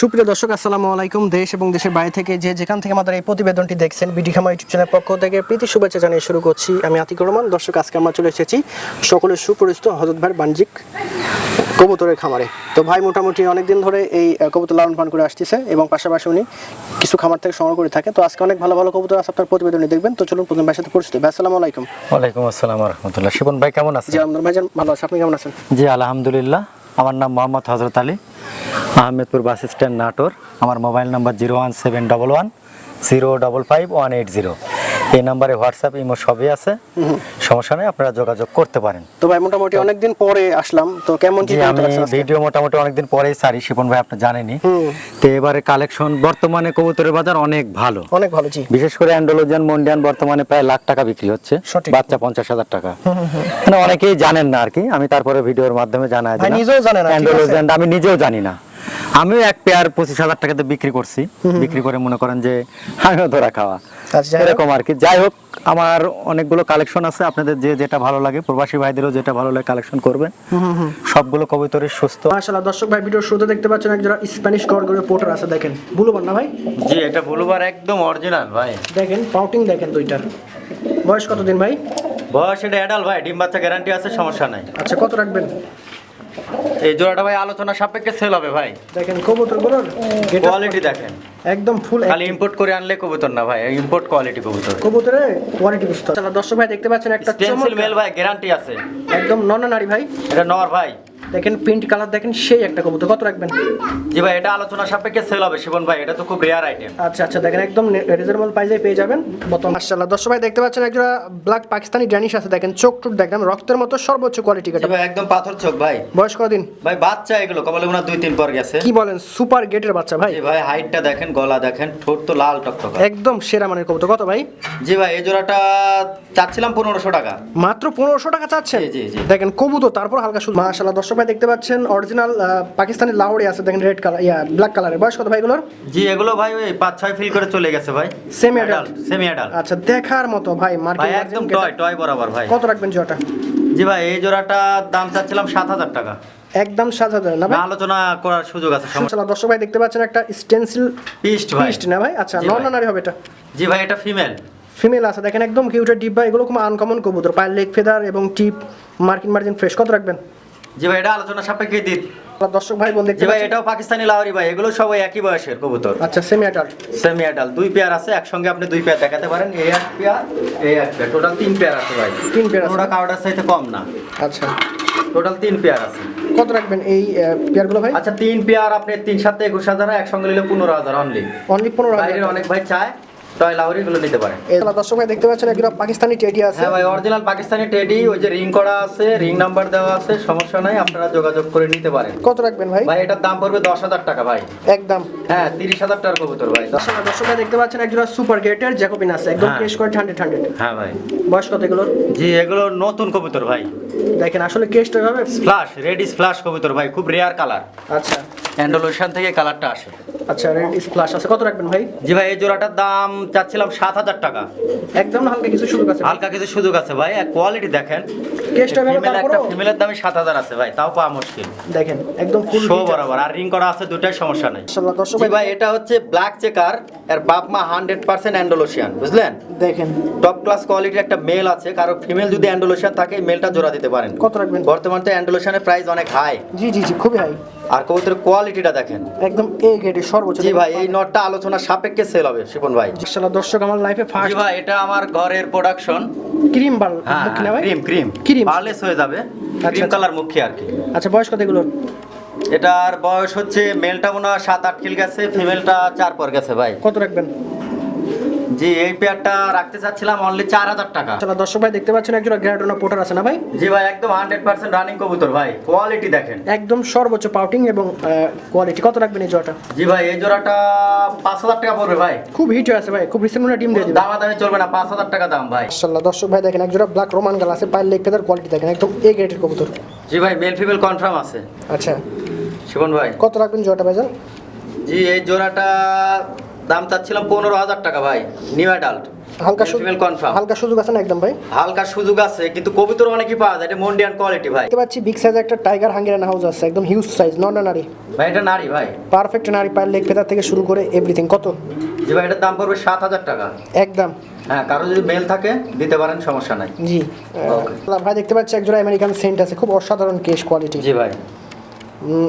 সুপ্রিয় দর্শক আসসালামু আলাইকুম। দেশ এবং দেশের বাইরে থেকে যে যেখান থেকে আমাদের এই প্রতিবেদনটি দেখছেন বিডি খামা ইউটিউব চ্যানেল পক্ষ থেকে প্রীতি শুভেচ্ছা জানিয়ে শুরু করছি আমি আতিকুর রহমান। দর্শক আজকে আমরা চলে এসেছি সকলের সুপরিচিত হজরত ভাইয়ের বাণিজ্যিক কবুতরের খামারে। তো ভাই মোটামুটি অনেকদিন ধরে এই কবুতর লালন পালন করে আসতেছে এবং পাশাপাশি উনি কিছু খামার থেকে সংগ্রহ করে থাকে। তো আজকে অনেক ভালো ভালো কবুতর আছে আপনার প্রতিবেদনটি দেখবেন। তো চলুন প্রথম ভাইয়ের সাথে পরিচিত। ভাই আসসালামু আলাইকুম। ওয়ালাইকুম আসসালাম রহমতুল্লাহ শিবন ভাই কেমন আছেন? জি আলহামদুলিল্লাহ ভাইজান ভালো আছে আপনি কেমন আছেন? জি আলহামদুলিল্লাহ। আমার নাম Mohammad Hazrat Ali. Ahmedpur bus stand Natore. আমার mobile number zero one seven double one zero double five one eight zero. এই নাম্বারে হোয়াটসঅ্যাপ ইমো সবই আছে। সমস্যা নেই আপনারা যোগাযোগ করতে পারেন। তো ভাই মোটামুটি অনেকদিন পরে আসলাম। তো কেমন কি আমি? ভিডিও মোটামুটি অনেকদিন পরেই সারি শিপন ভাই আপনি জানেনই। তো এবারে কালেকশন বর্তমানে কবুতরের বাজার অনেক ভালো। অনেক ভালো জি। বিশেষ করে অ্যান্ডোলোজিয়ান মন্ডিয়ান বর্তমানে প্রায় লাখ টাকা বিক্রি হচ্ছে। বাচ্চা পঞ্চাশ হাজার টাকা। মানে অনেকেই জানেন না আর কি আমি তারপরে ভিডিওর মাধ্যমে জানাই নিজেও জানেন অ্যান্ডোলোজিয়ান আমি নিজেও জানি না। আমিও এক পেয়ার পঁচিশ হাজার টাকাতে বিক্রি করছি। বিক্রি করে মনে করেন যে আমিও ধরা খাওয়া। এরকম আর কি। যাই হোক আমার অনেকগুলো কালেকশন আছে। আপনাদের যে যেটা ভালো লাগে প্রবাসী ভাইদেরও যেটা ভালো লাগে কালেকশন করবেন। সবগুলো কবিতরের সুস্থ। মাশাআল্লাহ দর্শক ভাই ভিডিও শুরুতে দেখতে পাচ্ছেন একজোড়া স্প্যানিশ গরগরে পোটার আছে দেখেন। বুলুবার না ভাই? জি এটা ব্লুবার একদম অরিজিনাল ভাই। দেখেন পাউটিং দেখেন দুইটার। বয়স কতদিন ভাই? বয়স এটা অ্যাডাল ভাই ডিম বাচ্চা গ্যারান্টি আছে সমস্যা নাই। আচ্ছা কত রাখবেন? এই জোড়াটা ভাই আলোচনা সাপেক্ষে সেল হবে ভাই। দেখেন কবুতরগুলোর কোয়ালিটি দেখেন। একদম ফুল খালি ইম্পোর্ট করে আনলে কবুতর না ভাই ইম্পোর্ট কোয়ালিটি কবুতর। কবুতরে কোয়ালিটি বুঝতে হবে। দর্শক ভাই দেখতে পাচ্ছেন একটা স্টেনসিল মেল ভাই গ্যারান্টি আছে। একদম নন নারী ভাই। এটা নর ভাই। দেখেন প্রিন্ট কালার দেখেন সেই একটা কবুতর। কত রাখবেন? জি ভাই এটা আলোচনা সাপেক্ষে সেল হবে শিবন ভাই এটা তো খুব রেয়ার আইটেম আচ্ছা আচ্ছা দেখেন একদম রিজনেবল প্রাইসে পেয়ে যাবেন বর্তমান মাশাআল্লাহ দর্শক ভাই দেখতে পাচ্ছেন একজোড়া ব্ল্যাক পাকিস্তানি ড্যানিশ আছে দেখেন চোখ টুক দেখেন রক্তের মতো সর্বোচ্চ কোয়ালিটি কাটা। ভাই একদম পাথর চোখ ভাই। বয়স কতদিন ভাই বাচ্চা এগুলো কবলে মনে দুই তিন পর গেছে। কি বলেন সুপার গেটের বাচ্চা ভাই? জি ভাই হাইটটা দেখেন গলা দেখেন ঠোঁট তো লাল টকটক। একদম সেরা মানের কবুতর কত ভাই? জি ভাই এই জোড়াটা চাচ্ছিলাম পনেরোশো টাকা। মাত্র পনেরোশো টাকা চাচ্ছেন? জি, জি, জি। দেখেন কবুতর তারপর হালকা সুদ মাশাআল্লাহ দর্শক ভাই দেখতে পাচ্ছেন অরিজিনাল পাকিস্তানি লাহোরি আছে দেখেন রেড কালার ইয়া ব্ল্যাক কালারের বয়স কত ভাই এগুলোর? জি এগুলো ভাই ওই পাঁচ ছয় ফিল করে চলে গেছে ভাই। Semi adult? সেমি অ্যাডাল্ট আচ্ছা দেখার মতো ভাই মার্কেট একদম টয় টয় বরাবর ভাই। কত রাখবেন জোড়াটা? জি ভাই এই জোড়াটার দাম চাচ্ছিলাম সাত হাজার টাকা। একদম সাত হাজার না ভাই? আলোচনা করার সুযোগ আছে সমস্যা দর্শক ভাই দেখতে পাচ্ছেন একটা স্টেনসিল পিস্ট ভাই। পিস্ট না ভাই? আচ্ছা নর নারী হবে এটা? জি ভাই এটা ফিমেল ফিমেল আছে দেখেন একদম কিউটের ডিব্বা এগুলো খুব আনকমন কবুতর। পায়ের লেগ ফেদার এবং টিপ মার্কিন মার্জিন ফ্রেশ কত রাখবেন? জি ভাই এটা আলোচনা সাপেক্ষে দিন দর্শক ভাই দেখতে জি ভাই এটাও পাকিস্তানি লাহরি ভাই এগুলো সবাই একই বয়সের কবুতর। আচ্ছা সেমি অ্যাডাল্ট সেমি অ্যাডাল দুই পেয়ার আছে একসঙ্গে আপনি দুই পেয়ার দেখাতে পারেন এই এক পেয়ার এই এক পেয়ার টোটাল তিন পেয়ার আছে ভাই। তিন পেয়ার আছে। ওটা কাউডার চাইতে কম না। আচ্ছা। টোটাল তিন পেয়ার আছে। কত রাখবেন এই পেয়ারগুলো ভাই? আচ্ছা তিন পেয়ার আপনি তিন সাথে একুশ হাজার একসঙ্গে নিলে পনেরো হাজার অনলি অনলি পনেরো হাজার অনেক ভাই চায় টয় লাহরি গুলো নিতে পারেন। এই দর্শক ভাই দেখতে পাচ্ছেন একজন পাকিস্তানি টেডি আছে। হ্যাঁ ভাই অরিজিনাল পাকিস্তানি টেডি ওই যে রিং করা আছে রিং নাম্বার দেওয়া আছে সমস্যা নাই আপনারা যোগাযোগ করে নিতে পারেন। কত রাখবেন ভাই? ভাই এটার দাম পড়বে দশ হাজার টাকা ভাই। একদম। হ্যাঁ তিরিশ হাজার টাকার কবুতর ভাই। দর্শক দর্শক ভাই দেখতে পাচ্ছেন একজন সুপার গেটের জ্যাকোবিন আছে একদম হ্যাঁ। ফ্রেশ করে হান্ড্রেড হান্ড্রেড হ্যাঁ ভাই। বয়স কত এগুলোর? জি এগুলো নতুন কবুতর ভাই। দেখেন আসলে কেসটা হবে স্প্লাশ রেড স্প্লাশ কবুতর ভাই খুব রেয়ার কালার আচ্ছা। অ্যান্ডোলোশন থেকে কালারটা আসে। আচ্ছা রেড স্প্লাশ আছে কত রাখবেন ভাই? জি ভাই এই জোড়াটার দাম চাচ্ছিলাম সাত হাজার টাকা। একদম হালকা কিছু সুযোগ আছে। হালকা কিছু সুযোগ আছে ভাই কোয়ালিটি দেখেন। কেসটা ফিমেল একটা ফিমেলের দামে সাত হাজার আছে ভাই তাও পাওয়া মুশকিল। দেখেন একদম ফুল শো বরাবর আর রিং করা আছে দুটাই সমস্যা নেই। দর্শক ভাই ভাই এটা হচ্ছে ব্ল্যাক চেকার এর বাপ মা হান্ড্রেড পার্সেন্ট অ্যান্ডোলোশিয়ান বুঝলেন? দেখেন। টপ ক্লাস কোয়ালিটির একটা মেল আছে কারও ফিমেল যদি অ্যান্ডোলোশিয়ান থাকে মেলটা জোড়া দিতে পারেন। কত রাখবেন? বর্তমানে তো অ্যান্ডোলোশিয়ানের প্রাইস অনেক হাই জি জি জি খুবই হাই আর কবুতরের কোয়ালিটিটা দেখেন। একদম এ গ্রেডের সর্বোচ্চ। জি ভাই এই নটটা আলোচনা সাপেক্ষে সেল হবে শিপন ভাই। ইনশাআল্লাহ দর্শক আমার লাইফে ফার্স্ট জি ভাই এটা আমার ঘরের প্রোডাকশন ক্রিম বাল মুখ না ভাই ক্রিম ক্রিম ক্রিম পারলেস হয়ে যাবে। ক্রিম। কালার মুখী আর কি। আচ্ছা বয়স কত এগুলোর? এটার বয়স হচ্ছে মেলটা মনে হয় সাত আট কিল গেছে ফিমেলটা চার পর গেছে ভাই। কত রাখবেন? জি এই পেয়ারটা রাখতে চাচ্ছিলাম অনলি চার হাজার টাকা। মাশাআল্লাহ দর্শক ভাই দেখতে পাচ্ছেন একজন গ্রেডোনা পোটার আছে না ভাই? জি ভাই একদম হান্ড্রেড পার্সেন্ট রানিং কবুতর ভাই কোয়ালিটি দেখেন। একদম সর্বোচ্চ পাউটিং এবং কোয়ালিটি কত রাখবেন এই জোড়াটা? জি ভাই এই জোড়াটা পাঁচ হাজার টাকা পড়বে ভাই। খুব হিট হয়ে আছে ভাই খুব রিসেন্ট ডিম দিয়ে দিবে দামা দামি চলবে না পাঁচ হাজার টাকা দাম ভাই। মাশাআল্লাহ দর্শক ভাই দেখেন একজোড়া ব্ল্যাক রোমান গাল আছে পায়ের লেগ ফেদার কোয়ালিটি দেখেন একদম এ গ্রেডের কবুতর। জি ভাই মেল ফিমেল কনফার্ম আছে। আচ্ছা। শিবন ভাই। কত রাখবেন জোড়াটা ভাইজান জি এই জোড়াটা দাম চাচ্ছিলাম পনেরো হাজার টাকা ভাই নিউ অ্যাডাল্ট হালকা সুযোগ ফিমেল কনফার্ম হালকা সুযোগ আছে না একদম ভাই? হালকা সুযোগ আছে কিন্তু কবিতর অনেকই পাওয়া যায় এটা মন্ডিয়ান কোয়ালিটি ভাই। দেখতে পাচ্ছি বিগ সাইজ একটা টাইগার হাঙ্গেরিয়ান হাউস আছে একদম হিউজ সাইজ নন নারী। ভাই এটা নারী ভাই। পারফেক্ট নারী পায়ের লেগ ফেদার থেকে শুরু করে এভরিথিং কত? যে ভাই এটার দাম পড়বে সাত হাজার টাকা। একদম। হ্যাঁ কারও যদি মেল থাকে দিতে পারেন সমস্যা নাই। জি। ভাই দেখতে পাচ্ছি একজোড়া আমেরিকান সেন্ট আছে খুব অসাধারণ কেশ কোয়ালিটি জি ভাই।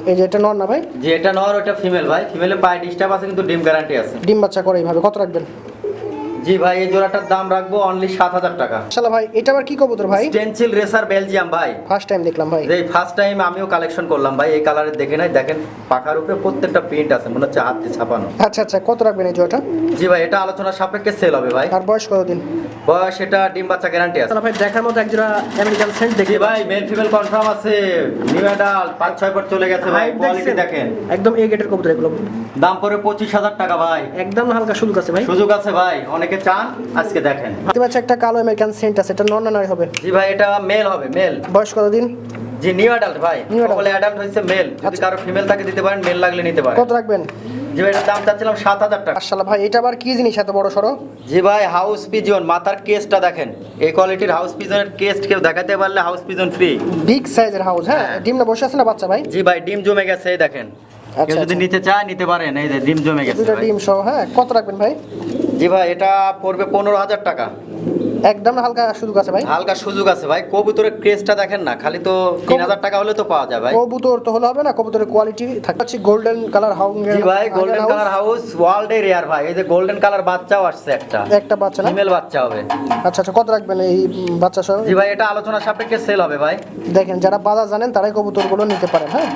এই যে এটা নন না ভাই? যে এটা নর ওটা ফিমেল ভাই। ফিমেলে পায়ে ডিস্টার্ব আছে কিন্তু ডিম গ্যারান্টি আছে। ডিম বাচ্চা করে এইভাবে। কত রাখবেন? জি ভাই এই জোড়াটার দাম রাখব অনলি সাত হাজার টাকা। শালা ভাই এটা আবার কি কবুতর ভাই? স্টেনসিল রেসার বেলজিয়াম ভাই। ফার্স্ট টাইম দেখলাম ভাই। এই ফার্স্ট টাইম আমিও কালেকশন করলাম ভাই এই কালারের দেখে নাই। দেখেন পাখার উপরে প্রত্যেকটা প্রিন্ট আছে মনে হচ্ছে হাত দিয়ে ছাপানো। আচ্ছা আচ্ছা কত রাখবেন এই জোড়াটা? জি ভাই এটা আলোচনা সাপেক্ষে সেল হবে ভাই। আর বয়স কতদিন? বয়স এটা ডিম বাচ্চা গ্যারান্টি আছে। শালা ভাই দেখার মতো একজোড়া আমেরিকান সেন্ট দেখি ভাই মেল ফিমেল কনফার্ম আছে। নিউ অ্যাডাল্ট পাঁচ ছয় পর চলে গেছে ভাই কোয়ালিটি দেখেন। একদম এ গেটের কবুতর এগুলো। দাম পড়ে পঁচিশ হাজার টাকা ভাই। একদম হালকা সুযোগ আছে ভাই। সুযোগ আছে ভাই অনেকে চান আজকে দেখেন। দেখতে পাচ্ছি একটা কালো আমেরিকান সেন্ট আছে এটা নন হবে। জি ভাই এটা মেল হবে মেল বয়স কতদিন? জি নিউ অ্যাডাল্ট ভাই। সকলে অ্যাডাল্ট হয়েছে মেল যদি আচ্ছা। কারও ফিমেল দিতে পারেন মেল লাগলে নিতে পারেন। কত রাখবেন? জি ভাই দাম চাচ্ছিলাম সাত হাজার টাকা। মাশাআল্লাহ ভাই এটা আবার কি জিনিস এত বড় সরো জি ভাই হাউস পিজন মাথার কেসটা দেখেন। এই কোয়ালিটির হাউস পিজনের কেস কেউ দেখাতে পারলে হাউস পিজন ফ্রি বিগ সাইজের হাউস হ্যাঁ? হ্যাঁ। ডিম না বসে আছে না বাচ্চা ভাই? জি ভাই ডিম জমে গেছে এই দেখেন। কেউ আচ্ছা, যদি আচ্ছা। নিতে চায় নিতে পারেন। এই যে ডিম জমে গেছে দুটো ডিম সহ হ্যাঁ? কত রাখবেন ভাই? জি ভাই এটা পড়বে পনেরো হাজার টাকা। একদম হালকা সুযোগ আছে ভাই। হালকা সুযোগ আছে ভাই। কবুতরের ক্রেজটা দেখেন না খালি তো তিন হাজার টাকা হলে তো পাওয়া যায় ভাই। কবুতর তো হলে হবে না কবুতরের কোয়ালিটি থাকে পাচ্ছি গোল্ডেন কালার হাউস জি ভাই গোল্ডেন কালার হাউস ওয়ার্ল্ড এর রেয়ার ভাই। এই যে গোল্ডেন কালার বাচ্চাও আসছে একটা। একটা বাচ্চা না? ফিমেল বাচ্চা হবে। আচ্ছা আচ্ছা কত রাখবেন এই বাচ্চা সহ? জি ভাই এটা আলোচনা সাপেক্ষে সেল হবে ভাই। দেখেন যারা বাজার জানেন তারাই কবুতরগুলো নিতে পারেন হ্যাঁ?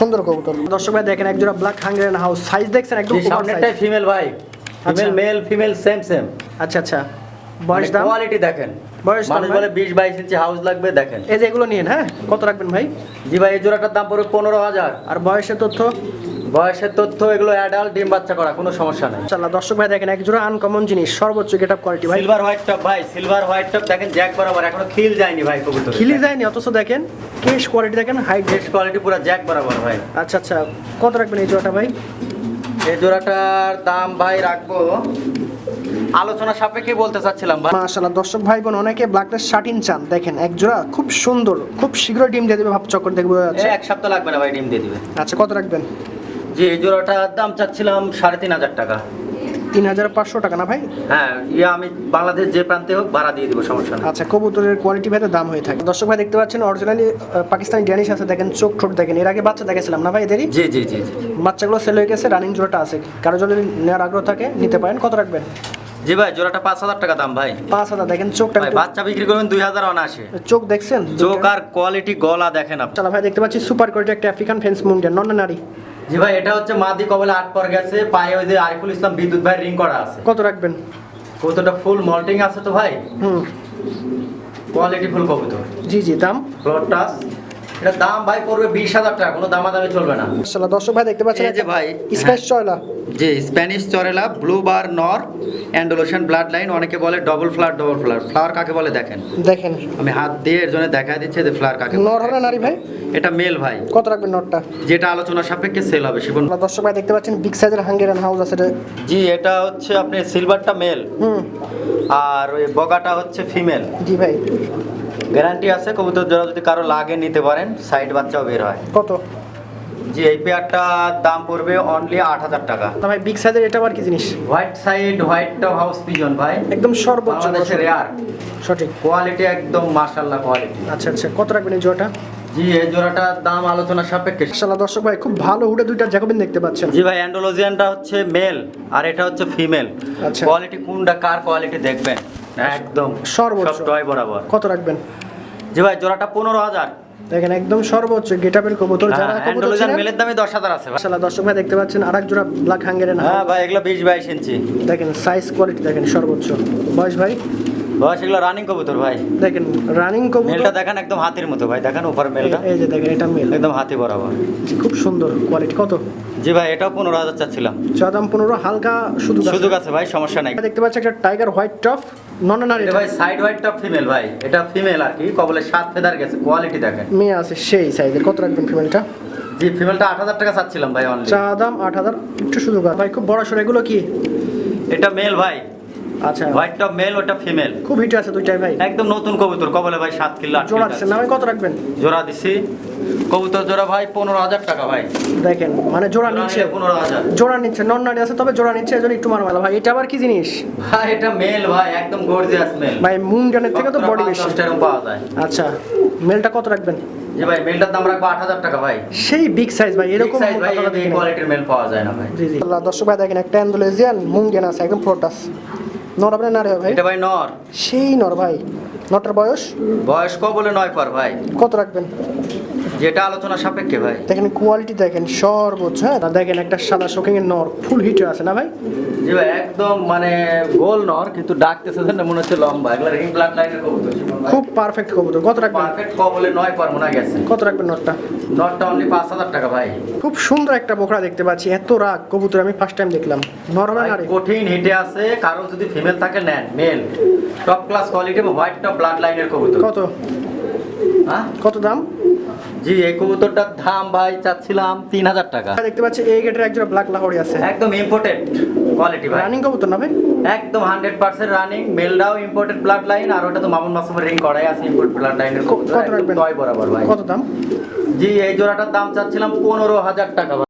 সুন্দর কবুতর। দর্শক ভাই দেখেন একজোড়া ব্ল্যাক হাঙ্গেরিয়ান হাউস সাইজ দেখছেন একদম সামনেটাই সামনেরটাই ফিমেল ভাই। Female male female same same আচ্ছা আচ্ছা। বয়স দাম? কোয়ালিটি দেখেন। বয়স মানুষ বলে বিশ বাইশ ইঞ্চি হাউস লাগবে দেখেন। এই যে এগুলো নিন হ্যাঁ? কত রাখবেন ভাই? জি ভাই এই জোড়াটার দাম পড়বে পনেরো হাজার। আর বয়সের তথ্য? বয়সের তথ্য এগুলো অ্যাডাল্ট ডিম বাচ্চা করা কোনো সমস্যা নাই। ইনশাআল্লাহ দর্শক ভাই দেখেন এক জোড়া আনকমন জিনিস সর্বোচ্চ গেট আপ কোয়ালিটি ভাই। সিলভার হোয়াইট টপ ভাই সিলভার হোয়াইট টপ দেখেন জ্যাক বরাবর এখনও খিল যায়নি ভাই কবুতর খিলি যায়নি অথচ দেখেন কেশ কোয়ালিটি দেখেন হাইট বেস্ট কোয়ালিটি পুরো জ্যাক বরাবর ভাই। আচ্ছা আচ্ছা কত রাখবেন এই জোড়াটা ভাই? এই জোড়াটার দাম ভাই রাখব আলোচনা সাপেক্ষে বলতে চাচ্ছিলাম ভাই। মাশাআল্লাহ দর্শক ভাই বোন অনেকে ব্ল্যাকটা শার্টিন চান দেখেন এক জোড়া খুব সুন্দর খুব শীঘ্রই ডিম দিয়ে দেবে ভাব চক্কর দেখব আচ্ছা এক সপ্তাহ লাগবে না ভাই ডিম দিয়ে দিবে। আচ্ছা কত রাখবেন? জি এই জোড়াটার দাম চাচ্ছিলাম সাড়ে তিন হাজার টাকা। তিন হাজার পাঁচশো টাকা না ভাই? হ্যাঁ ইয়ে আমি বাংলাদেশ যে প্রান্তে হোক ভাড়া দিয়ে দিব সমস্যা নেই। আচ্ছা কবুতরের কোয়ালিটি ভেদে দাম হয়ে থাকে। দর্শক ভাই দেখতে পাচ্ছেন অরিজিনালি পাকিস্তানি ড্যানিশ আছে দেখেন চোখ ঠোঁট দেখেন। এর আগে বাচ্চা দেখেছিলাম না ভাই এদেরই? জি জি জি বাচ্চাগুলো সেল হয়ে গেছে রানিং জোড়াটা আছে। কারও যদি নেওয়ার আগ্রহ থাকে নিতে পারেন। কত রাখবেন? জি ভাই জোড়াটা পাঁচ হাজার টাকা দাম ভাই। পাঁচ হাজার দেখেন চোখটা ভাই বাচ্চা বিক্রি করবেন দুই হাজার অনাশে। চোখ দেখছেন? চোখ আর কোয়ালিটি গলা দেখেন আপনি। ভাই দেখতে পাচ্ছি সুপার কোয়ালিটি একটা আফ্রিকান ফেন্স মুন্ডিয়ান নন নারী। জি ভাই এটা হচ্ছে মাদি কবলে আট পর গেছে পায়ে ওই যে আরিফুল ইসলাম বিদ্যুৎ ভাই রিং করা আছে। কত রাখবেন? কতটা ফুল মল্টিং আছে তো ভাই? হুম। কোয়ালিটি ফুল কবুতর। জি জি দাম? ফ্লোর টাচ এটা দাম ভাই পড়বে বিশ হাজার টাকা কোনো দামাদামি চলবে না। মাশাআল্লাহ দর্শক ভাই দেখতে পাচ্ছেন এই যে ভাই, স্পেস চয়লা। যে স্প্যানিশ চরেলা ব্লু বার নর অ্যান্ডোলোশন ব্লাড লাইন অনেকে বলে double flower double flower flower কাকে বলে দেখেন? দেখেন। আমি হাত দিয়ে এর জন্য দেখা দিচ্ছে যে ফ্লাওয়ার কাকে নর হবে নারী ভাই? এটা মেল ভাই। কত রাখবেন নটটা যেটা আলোচনা সাপেক্ষে সেল হবে শিবন। দর্শক ভাই দেখতে পাচ্ছেন বিগ সাইজের হাঙ্গেরিয়ান হাউস আছে। জি এটা হচ্ছে আপনি সিলভারটা মেল হুম। আর ওই বগাটা হচ্ছে ফিমেল জি ভাই। গ্যারান্টি আছে কবুতর জোড়া যদি কারও লাগে নিতে পারেন সাইড বাচ্চাও বের হয়। কত? জি এই পেয়ারটার দাম পড়বে অনলি আট হাজার টাকা। ভাই বিগ সাইজের এটা আবার কি জিনিস? White side white top house pigeon ভাই। একদম সর্বোচ্চ বাংলাদেশের রেয়ার সঠিক। কোয়ালিটি একদম মার্শাল্লাহ কোয়ালিটি আচ্ছা আচ্ছা কত রাখবেন এই জোড়াটা? জি এই জোড়াটার দাম আলোচনা সাপেক্ষে। মাশাআল্লাহ দর্শক ভাই খুব ভালো উড়ে দুইটা জ্যাকোবিন দেখতে পাচ্ছেন। জি ভাই অ্যান্ডোলজিয়ানটা হচ্ছে মেল আর এটা হচ্ছে ফিমেল আচ্ছা। কোয়ালিটি কোনটা কার কোয়ালিটি দেখবেন? একদম। সর্বোচ্চ। সব টয় বরাবর। কত রাখবেন? জি ভাই জোড়াটা পনেরো হাজার। দেখেন একদম সর্বোচ্চ গেটাপের কবুতর যারা কবুতর অ্যান্ডোলজিয়ান মেলের দামে দশ হাজার আছে ভাই। মাশাআল্লাহ দর্শক ভাই দেখতে পাচ্ছেন আরেক জোড়া ব্ল্যাক হাঙ্গেরিয়ান হ্যাঁ ভাই এগুলো বিশ বাইশ ইঞ্চি। দেখেন সাইজ কোয়ালিটি দেখেন সর্বোচ্চ। বয়স ভাই? বয়স এগুলো রানিং কবুতর ভাই। দেখেন রানিং কবুতর মেলটা দেখেন একদম হাতির মতো ভাই দেখেন উপর মেলটা। এই যে দেখেন এটা মেল। একদম হাতি বরাবর। খুব সুন্দর কোয়ালিটি কত? জি ভাই এটাও পনেরো হাজার চাচ্ছিলাম। চা দাম পনেরো হালকা শুধু শুধু সুযোগ আছে ভাই সমস্যা নাই। দেখতে পাচ্ছি একটা টাইগার হোয়াইট টপ নন নারী ভাই সাইড ফিমেল ভাই এটা ফিমেল আর কি কবলে সাত ফেদার গেছে কোয়ালিটি দেখেন। মেয়ে আছে সেই সাইজের কত রাখবেন ফিমেলটা জি ফিমেলটা আট হাজার টাকা চাচ্ছিলাম ভাই অনলি চা দাম আট হাজার একটু সুযোগ। ভাই খুব বড় সড়ো এগুলো কি? এটা মেল ভাই। আচ্ছা। হোয়াইটটা মেল ওটা ফিমেল খুব হিট আছে দুইটাই ভাই। একদম নতুন কবুতর। কবলে ভাই সাত কিলো জোড়া দিচ্ছেন ভাই? কত রাখবেন? জোড়া দিছি। কবুতর জোড়া ভাই পনেরো হাজার টাকা ভাই। দেখেন মানে জোড়া নিচ্ছে। পনেরো হাজার। জোড়া নিচ্ছে নন নারী আছে তবে জোড়া নিচ্ছে এজন্য একটু মারমালা ভাই এটা আবার কি জিনিস? ভাই এটা মেল ভাই একদম গর্জিয়াস মেল ভাই মুং ডানের থেকে তো বডি বেশি। পাওয়া যায়। আচ্ছা মেলটা কত রাখবেন? জি ভাই মেলটার দাম রাখব আট হাজার টাকা ভাই। সেই বিগ সাইজ ভাই এরকম সাইজ ভাই এই কোয়ালিটির মেল পাওয়া যায় না ভাই। জি জি। আল্লাহ দর্শক ভাই দেখেন একটা অ্যান্ডোলেজিয়ান মুঙ্গেন আছে একদম প্রোটাস নর আপনার নারী রে ভাই? এটা ভাই নর। সেই নর ভাই। নটার বয়স? বয়স ক বলে নয় পার ভাই। কত রাখবেন? যেটা আলোচনা সাপেক্ষে ভাই। দেখেন কোয়ালিটি দেখেন সর্বোচ্চ হ্যাঁ? দেখেন একটা সাদা শোকিং এর নর ফুল হিটে আছে না ভাই? জি ভাই একদম মানে গোল নর কিন্তু ডাকতেছে যেন মনে হচ্ছে লম্বা। এগুলা রিং ব্লাড লাইনের কবুতর খুব পারফেক্ট কবুতর। কত রাখবেন? পারফেক্ট কবলে নয় পার মনে গেছে। কত রাখবেন নটটা? নটটা অনলি পাঁচ হাজার টাকা ভাই। খুব সুন্দর একটা বোকরা দেখতে পাচ্ছি। এত রাগ কবুতর আমি ফার্স্ট টাইম দেখলাম। নর হবে ভাই, কঠিন হিটে আছে কারও যদি ফিমেল থাকে নেন male top class quality white top blood লাইনের কবুতর। কত? কত দাম? জি এই কবুতরটার দাম ভাই চাচ্ছিলাম তিন হাজার টাকা। দেখতে পাচ্ছি এই গেটের একজন ব্ল্যাক লাহোরি আছে। একদম ইম্পোর্টেড কোয়ালিটি ভাই। রানিং কবুতর না ভাই? একদম হান্ড্রেড পার্সেন্ট রানিং মেলটাও ইম্পোর্টেড ব্লাড লাইন আর ওটা তো মামুন মাসুমের রিং করাই আছে ইম্পোর্ট ব্লাড লাইনের কত রাখবেন? বরাবর ভাই। কত দাম? জি এই জোড়াটার দাম চাচ্ছিলাম পনেরো হাজার টাকা।